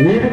నీవు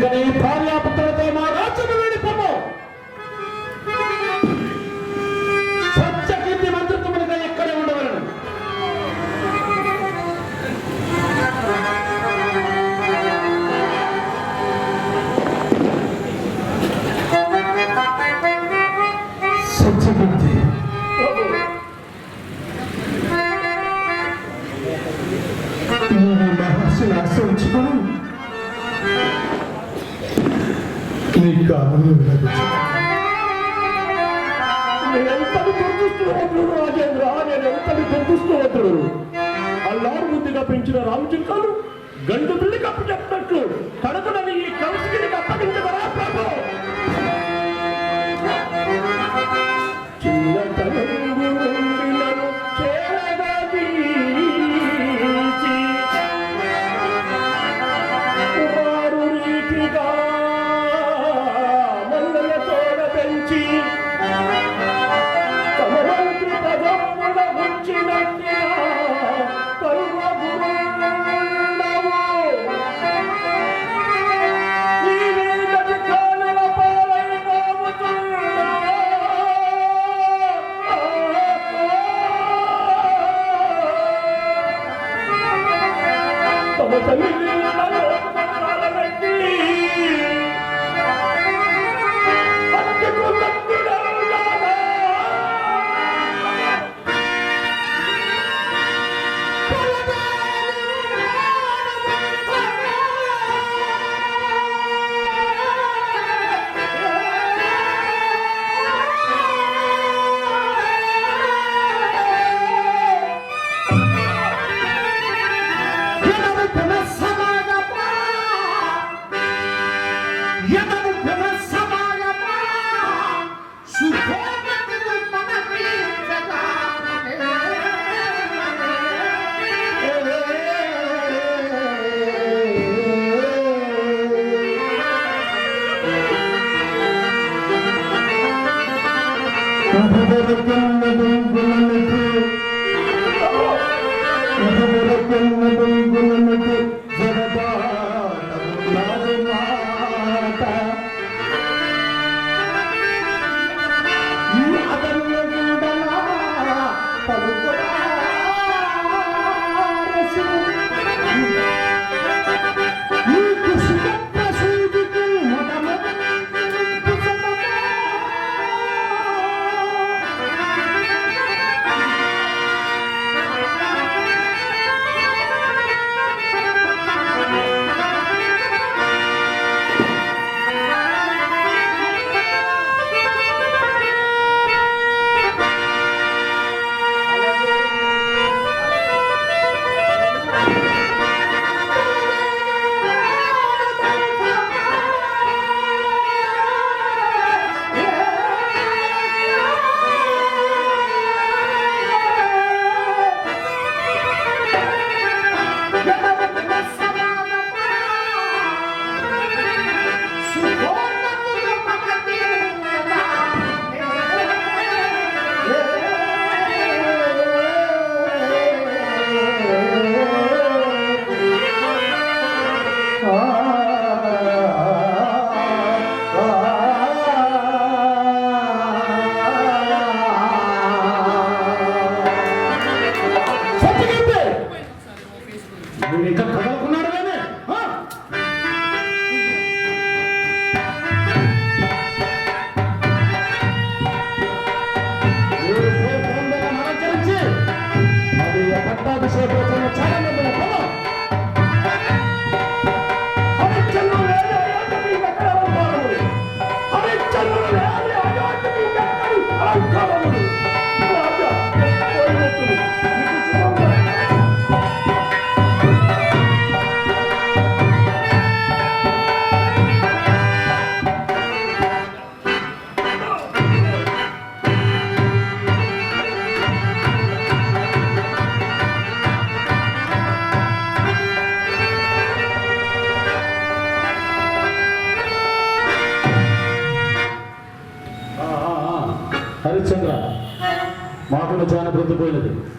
Thank you.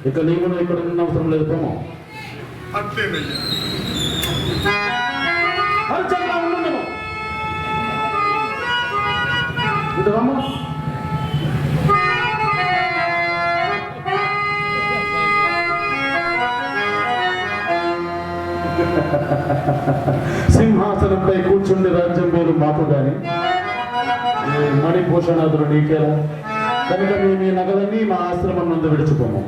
ఇక నీవు ఇక్కడ ఉన్న అవసరం లేదు పోము. ఇటు రమ్ము. సింహాసనంపై కూర్చుండి రాజ్యం పేరు మాకు గాని ఈ మణిభూషణాదులు నీకేలా? కనుక మేము మీ నగలన్నీ మా ఆశ్రమం నుండి విడిచిపోము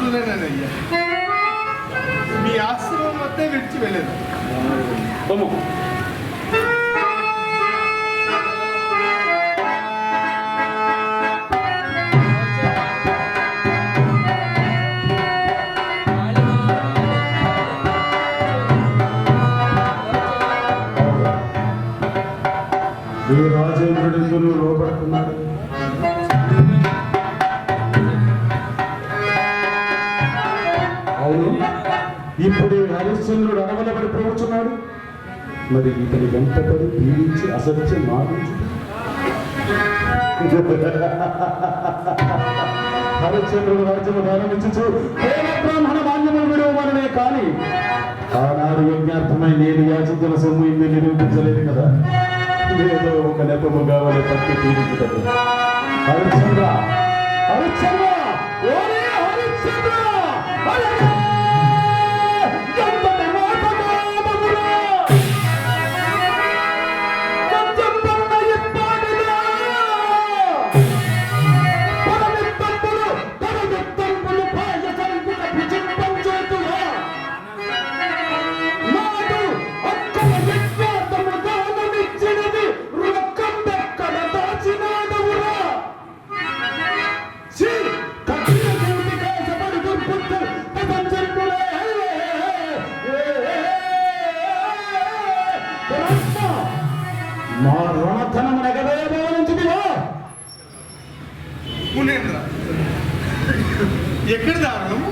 అట్లనేనయ్యా మీ ఆశ్రమం వద్దే విడిచి వెళ్ళేది. ఈ రాజేంద్రుడు లోపడుతున్నాడు ఇప్పుడే హరిశ్చంద్రుడు అనవలబడి పోతున్నాడు మరి ఇతని వెంటపడి పీడించి అసత్యం మారించు హరిశ్చంద్రుడు రాజ్యము ప్రారంభించు బ్రాహ్మణ మాన్యము విడవమననే కానీ ఆనాడు యజ్ఞార్థమై నేను యాచించిన సొమ్ము ఇన్ని నిరూపించలేదు కదా. ఏదో ఒక నెపము కావాలి పట్టి పీడించుటకు. హరిశ్చంద్ర! హరిశ్చంద్ర! ఓరే హరిశ్చంద్ర! ఎక్కడ దారుణం?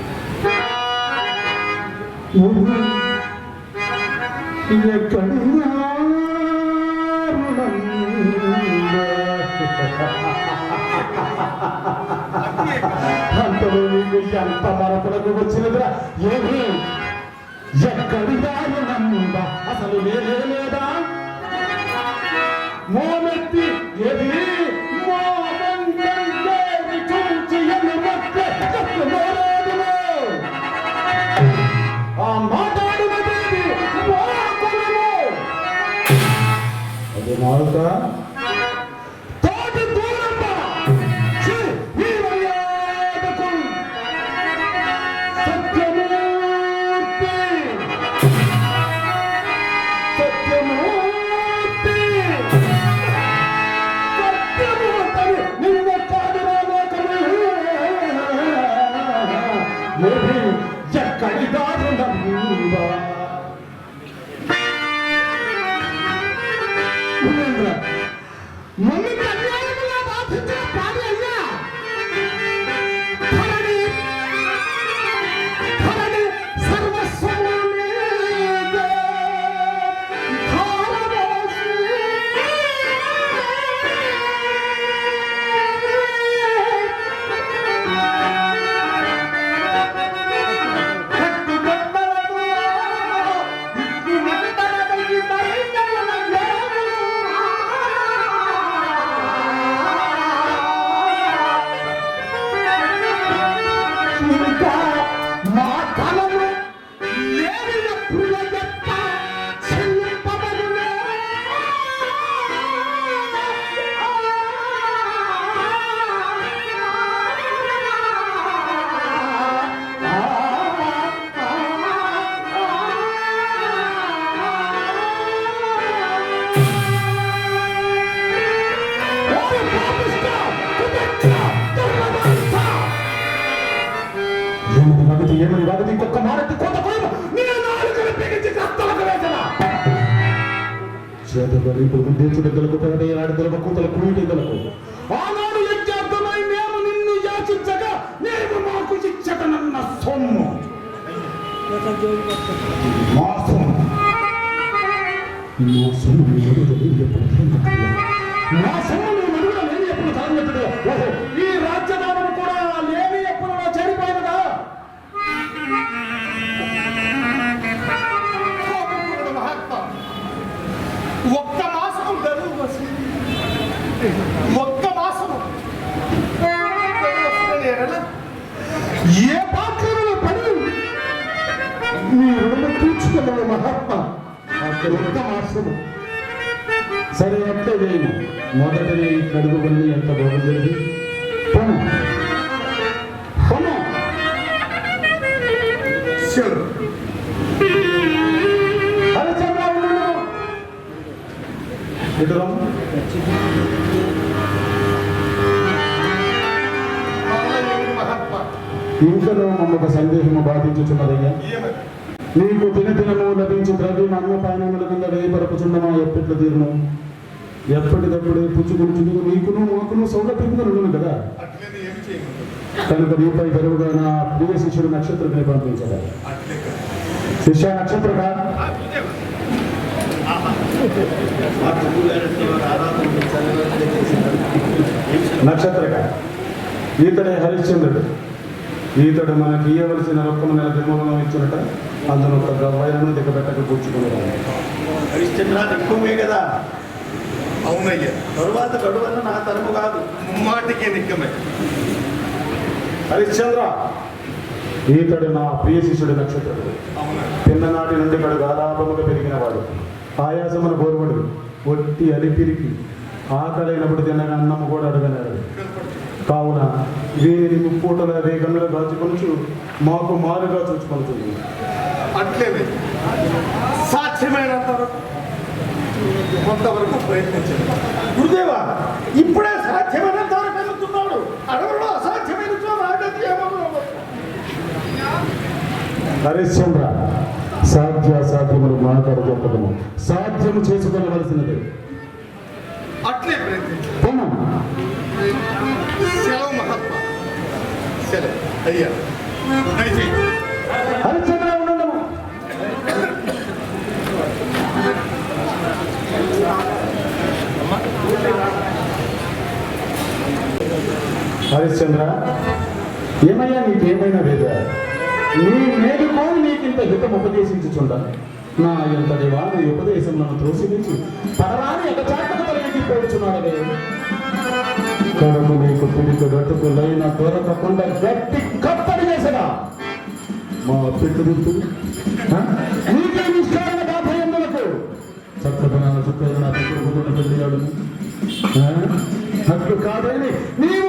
అంతలో నీకు ఎంత మరపులకు వచ్చినదిరా ఏమి? ఎక్కడి దారుణందా అసలు లేదే లేదా? మోన అది మారుతా ఏమని కాదు ఏమని వాగితే ఇంకొక మారతి కోత కోయము నేను నాలుకలు బిగించి కత్తలకు వేసనా? చేతబడి ఉద్దేశుడెద్దలకు ఆనాడు యజ్ఞార్థమై మేము నిన్ను యాచించగా నీవు మాకు శిక్షకనన్న సొమ్ము. మా సొమ్ము. మా వేయను మొదట కడుగు వెళ్ళి ఎంత బాగుంది పొను. పొను. శివుడు హరిచంద్ర ఉండు. ఇటు రమ్ము. మానవుడు మహాత్మా సందేహము బాధించుచున్నదయ్యా ఏమని నీకు దినదినము లభించు ద్రవ్యం అన్న అన్నపానముల కింద వేయపరపుచున్నమా ఎప్పట్లు తీరును ఎప్పటికప్పుడే పుచ్చుకుంటుంది నీకును మాకును సౌలభ్యంగా ఉండును కదా కనుక నీపై బరువుగా నా ప్రియ శిష్యుడు అట్లే కదా. శిష్య నక్షత్రగా నక్షత్రగా ఈతడే హరిశ్చంద్రుడు. ఈతడు మనకి ఇయ్యవలసిన రొక్కము నెల జన్మలను ఇచ్చినట అందులో ఒక గవ్వైలను దిగబెట్టక కూర్చుకునేవాడు. హరిశ్చంద్ర ఎక్కువే కదా. అవునయ్యా తరువాత గడువన్న నా తరము కాదు. ముమ్మాటికి నిక్కమే హరిశ్చంద్ర ఈతడు నా ప్రియ శిష్యుడు నక్షత్రుడు. అవునా? చిన్ననాటి నుండి కడు గారాభముగా పెరిగినవాడు. ఆయాసమున బోరువడు ఒట్టి అలిపిరికి ఆకలైనప్పుడు తినగా అన్నము కూడా అడగనాడు కావున వీరిని ముప్పూటల వేగంగా దాచుకొనుచు మాకు మారుగా చూచుకొనుతుంది అట్లేమే సాధ్యమైనంత వరకు కొంతవరకు ప్రయత్నించండి. గురుదేవా ఇప్పుడే సాధ్యమైనంత వరకు వెళ్తున్నాడు. అడవుల్లో అసాధ్యమైన హరిశ్చంద్ర సాధ్య సాధ్యములు మాట్లాడు గొప్పదము సాధ్యము చేసుకొనవలసినది అట్లే ప్రయత్నించండి. పొమ్ము. సెలవు మహాత్మా. సెలవు. అయ్యా. హరిశ్చంద్ర హరిశ్చంద్ర ఏమయ్యా నీకేమైనా వేదా? నీ మేలు కోరి నీకింత హితం ఉపదేశించుచుండ నా ఎంత దేవా నీ ఉపదేశం నన్ను త్రోసిరించి పరవాని ఎగచాటకు తొలగి పోడుచున్నాడవే. నీకు పిడికి గట్టుకు లైన దొరకకుండా గట్టి కప్పడి వేసగా. మా పెట్టు అట్లు కాదని నీవు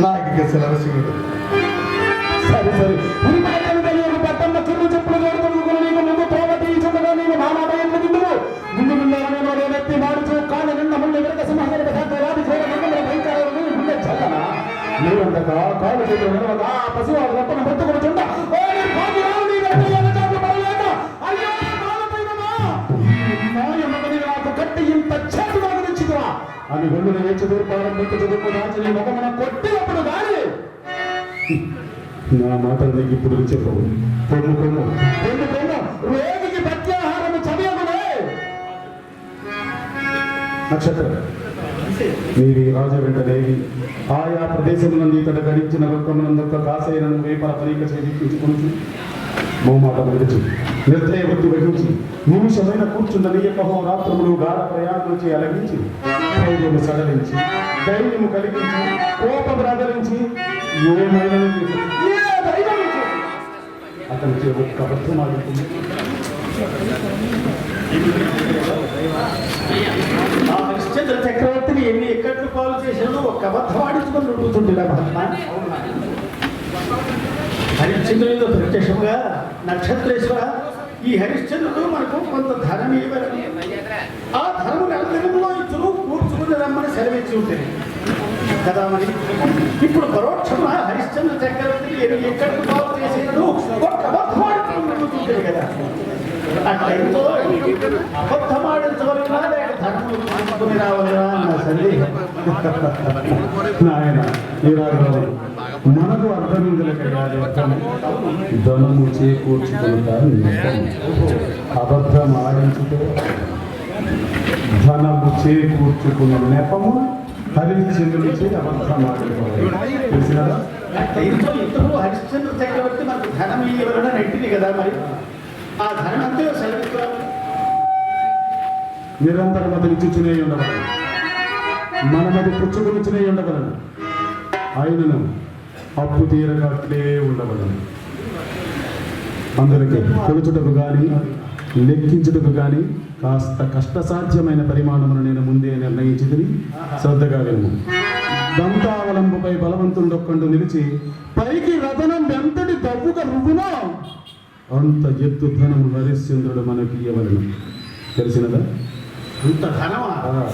నాకు ఇక సెలవు శివుడు సరే సరే ఉరి బయటలు తెలియదు పట్టమ్మ చుట్టూ చెప్పులు జోడుతున్న నీకు ముందు తోబటి చుట్టగా నీకు మామాటయం ముందు ముందు ముందు నా మాటలు నీకు ఇప్పుడు చెప్పవు పొమ్ము కొమ్ము పొమ్ము కొమ్ము రోగికి ప్రత్యాహారం చదివకునే నక్షత్రం నీవి రాజ వెంటనేవి ఆయా ప్రదేశం నుండి ఇతడు గడించిన దుఃఖమునందొక్క కాసైనను వేపల పరీక్ష చేయించుకుని మోమాట విడిచి నిర్దయ వృత్తి వహించి నిమిషమైన కూర్చున్న నీయకహో రాత్రములు గాఢ ప్రయాణం చే అలగించి ధైర్యము సడలించి ధైర్యము కలిగించి కోపం రగలించి ఏమైనా చేసి, ఏ అతని చే ఒక్క అబద్ధం ఆడుతుంది ఆ హరిశ్చంద్ర చక్రవర్తిని ఎన్ని ఎక్కట్లు కాల్ చేశాడో ఒక అబద్ధం ఆడించుకొని నడుపుతుండే మహాత్మ హరిశ్చంద్రుడితో ప్రత్యక్షంగా నక్షత్రేశ్వర ఈ హరిశ్చంద్రుడు మనకు కొంత ధనం ఇవ్వరు ఆ ధర్మం నెల తెలుగులో ఇచ్చును కూర్చుకుని రమ్మని సెలవిచ్చి ఉంటుంది కదా మరి? ఇప్పుడు పరోక్షంగా హరిశ్చంద్ర చక్రవర్తి ఎక్కడ ఎక్కట్లు పాలు చేసేటప్పుడు ఒక అబద్ధం ఆడుకొని నడుపుతుంటాడు కదా అట్లయితే అబద్ధమాడించవలనా లేక ధనము తీసుకుని రావాలా అన్న సందేహం. నాయన ఈ మనకు అర్థమిందలకయ్యాలి ధనము చేకూర్చుకుంటారు అబద్ధం ఆడించుకో ధనము చేకూర్చుకున్న నెపము హరిశ్చంద్రుని చే అబద్ధం ఆడుకోవాలి తెలిసినదా అట్లయితే ఇద్దరు హరిశ్చంద్ర చక్రవర్తి మనకు ధనం ఇవ్వడం నెట్టింది కదా మరి ఆ ధనం అంతే సెలవిస్తారు నిరంతరం అతని చుచ్చునే ఉండవలను మనమది పుచ్చుకొనిచునే ఉండవలను ఆయనను అప్పు తీరగా అట్లే ఉండవలను అందరికీ కొలుచుటకు కానీ లెక్కించుటకు కానీ కాస్త కష్టసాధ్యమైన పరిమాణమును నేను ముందే నిర్ణయించి శ్రద్ధగా విను. దంతావలంబుపై బలవంతుండొక్కండు నిలిచి పైకి రథనం ఎంతటి దవ్వుగా రువ్వునో? అంత ఎత్తు ధనము హరిశ్చంద్రుడు మనకి ఇవ్వవలను తెలిసినదా? అంత ధనమా?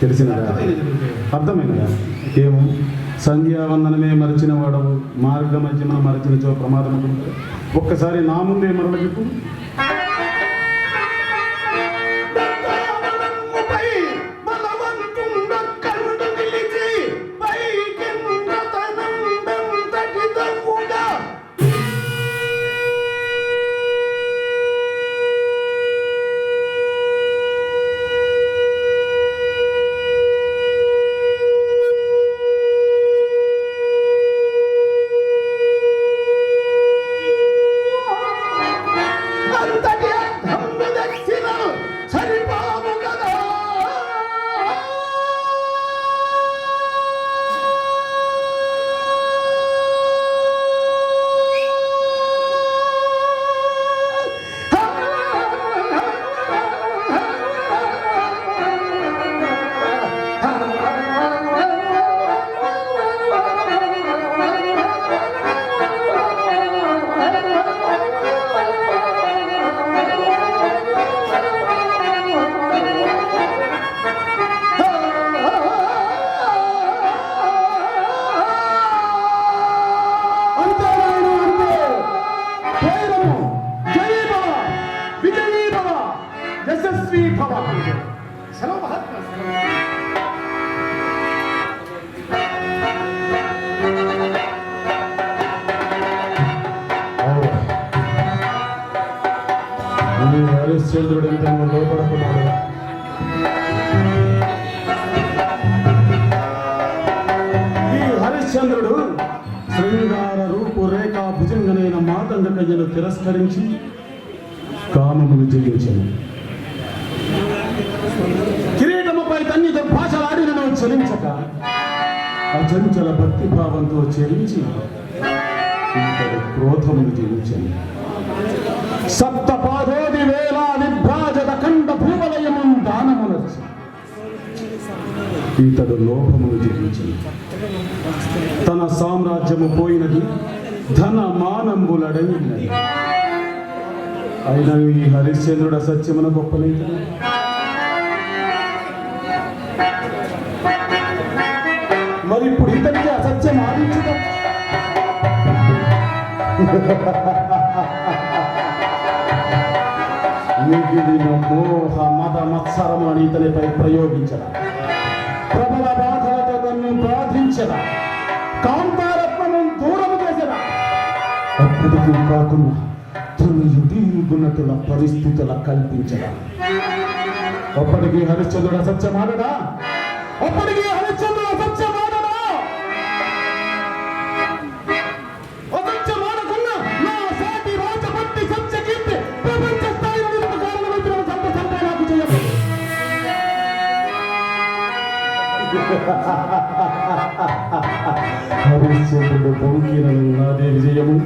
తెలిసినదా? అర్థమైనదా ఏమో సంధ్యావందనమే మరచిన వాడవు. మార్గ మధ్యమ మరచిన చో ప్రమాదం. ఒక్కసారి నా ముందే మరలగిపు దంతావలంబుపై హరిశ్చంద్రుడు తను లోపడుతున్నాడు ఈ హరిశ్చంద్రుడు శృంగార రూపు రేఖ భుజంగనైన మాతండ కయ్యను తిరస్కరించి కామమును జయించను కిరీటముపై తన్ని భాషలాడినను చలించక అచంచల భక్తి భావంతో చెలించి ఇతడు క్రోధమును జయించను సప్త ఇతడు లోభమును జయించను. తన సామ్రాజ్యము పోయినది ధన మానంబులడని అయినా ఈ హరిశ్చంద్రుడు అసత్యమున గొప్పలేదు మరి ఇప్పుడు ఇతనికి అసత్యం ఆడించుదా మిగిలిన మోహ మద మత్సరం అని ఇతనిపై ప్రయోగించడం. ప్రబల బాధలతో నన్ను బాధించిన కాంతారత్నము దూరం చేసిన. అప్పటికీ కాకుండా తను పరిస్థితుల కల్పించడం అప్పటికీ హరిశ్చంద్రుడు అసత్యమాడడా అప్పటికీ హరిశ్చంద్రుడు అసత్యం அபிஷேகம் பொறுக்கிய விஜயமும்.